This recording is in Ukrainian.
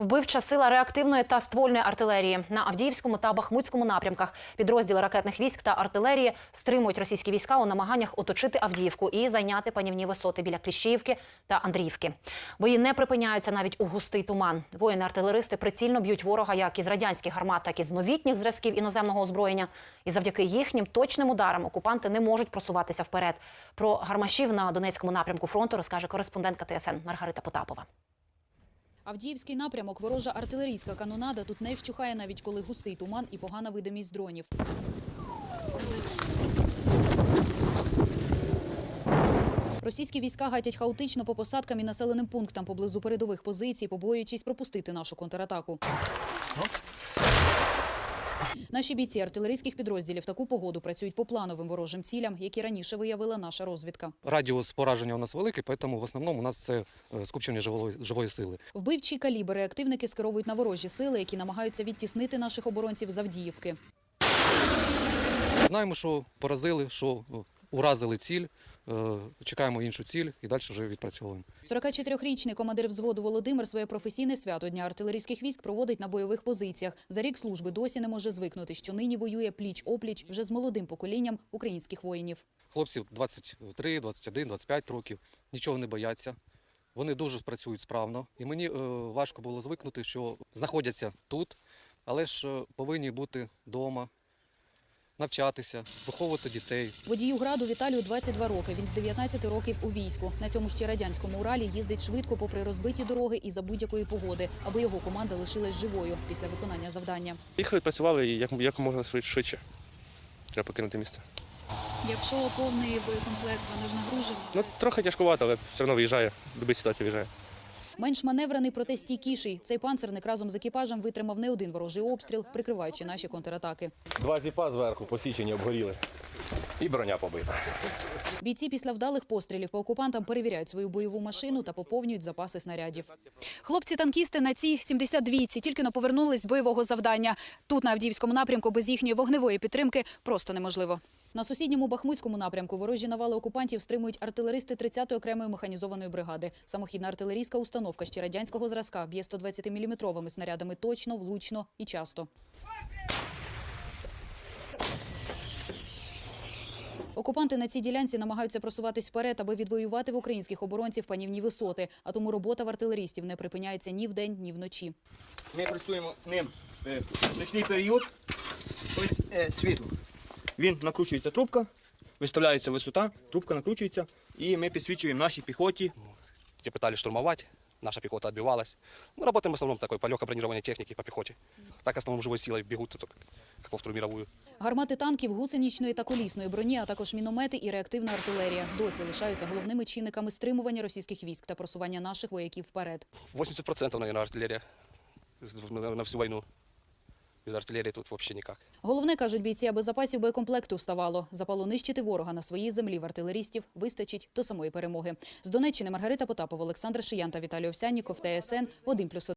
Вбивча сила реактивної та ствольної артилерії на Авдіївському та Бахмутському напрямках. Підрозділи ракетних військ та артилерії стримують російські війська у намаганнях оточити Авдіївку і зайняти панівні висоти біля Кліщіївки та Андріївки. Бої не припиняються навіть у густий туман. Воїни-артилеристи прицільно б'ють ворога як із радянських гармат, так і з новітніх зразків іноземного озброєння. І завдяки їхнім точним ударам окупанти не можуть просуватися вперед. Про гармашів на Донецькому напрямку фронту розкаже кореспондентка ТСН Маргарита Потапова. Авдіївський напрямок, ворожа артилерійська канонада тут не вщухає навіть коли густий туман і погана видимість дронів. Російські війська гатять хаотично по посадкам і населеним пунктам поблизу передових позицій, побоюючись пропустити нашу контратаку. Наші бійці артилерійських підрозділів таку погоду працюють по плановим ворожим цілям, які раніше виявила наша розвідка. Радіус пораження у нас великий, тому в основному у нас це е, скупчення живої, живої сили. Вбивчий калібр реактивники скеровують на ворожі сили, які намагаються відтіснити наших оборонців з Авдіївки. Знаємо, що поразили, що е, уразили ціль, чекаємо іншу ціль і далі вже відпрацьовуємо. 44-річний командир взводу Володимир своє професійне свято Дня артилерійських військ проводить на бойових позиціях. За рік служби досі не може звикнути, що нині воює пліч-опліч вже з молодим поколінням українських воїнів. Хлопців 23, 21, 25 років, нічого не бояться. Вони дуже працюють справно. І мені е, важко було звикнути, що знаходяться тут, але ж е, повинні бути вдома, навчатися, виховувати дітей. Водію граду Віталію 22 роки. Він з 19 років у війську. На цьому ще радянському Уралі їздить швидко попри розбиті дороги і за будь-якої погоди, аби його команда лишилась живою після виконання завдання. Їхали, працювали як, як можна швидше. Треба покинути місце. Якщо повний боєкомплект, вони ж нагружені. Ну, трохи тяжкувато, але все одно виїжджає. В будь-якій ситуації виїжджає. Менш маневрений, проте стійкіший. Цей панцерник разом з екіпажем витримав не один ворожий обстріл, прикриваючи наші контратаки. Два зіпа зверху посічені, обгоріли. І броня побита. Бійці після вдалих пострілів по окупантам перевіряють свою бойову машину та поповнюють запаси снарядів. Хлопці-танкісти на цій 72-ці тільки но повернулись з бойового завдання. Тут, на Авдіївському напрямку, без їхньої вогневої підтримки просто неможливо. На сусідньому Бахмутському напрямку ворожі навали окупантів стримують артилеристи 30-ї окремої механізованої бригади. Самохідна артилерійська установка ще радянського зразка б'є 120-мм снарядами точно, влучно і часто. Окупанти на цій ділянці намагаються просуватись вперед, аби відвоювати в українських оборонців панівні висоти. А тому робота в артилерістів не припиняється ні вдень, ні вночі. Ми працюємо з ним е, в нічний період. Ось е, світло. Він накручується трубка, виставляється висота, трубка накручується, і ми підсвічуємо нашій піхоті. Ті питали штурмувати, наша піхота відбивалась. Мы работаем в основном такой по легкой бронированной технике по пехоте. Так в основном живой силой бегут, тут, как во Вторую мировую. Гармати танків, гусеничної та колісної броні, а також міномети і реактивна артилерія досі лишаються головними чинниками стримування російських військ та просування наших вояків вперед. 80% наверное, артиллерия на, на всю войну. Без артилерії тут взагалі ніяк. Головне, кажуть бійці, аби запасів боєкомплекту вставало. Запало нищити ворога на своїй землі в артилерістів вистачить до самої перемоги. З Донеччини Маргарита Потапова, Олександр Шиян та Віталій Овсянніков, ТСН 1+,1.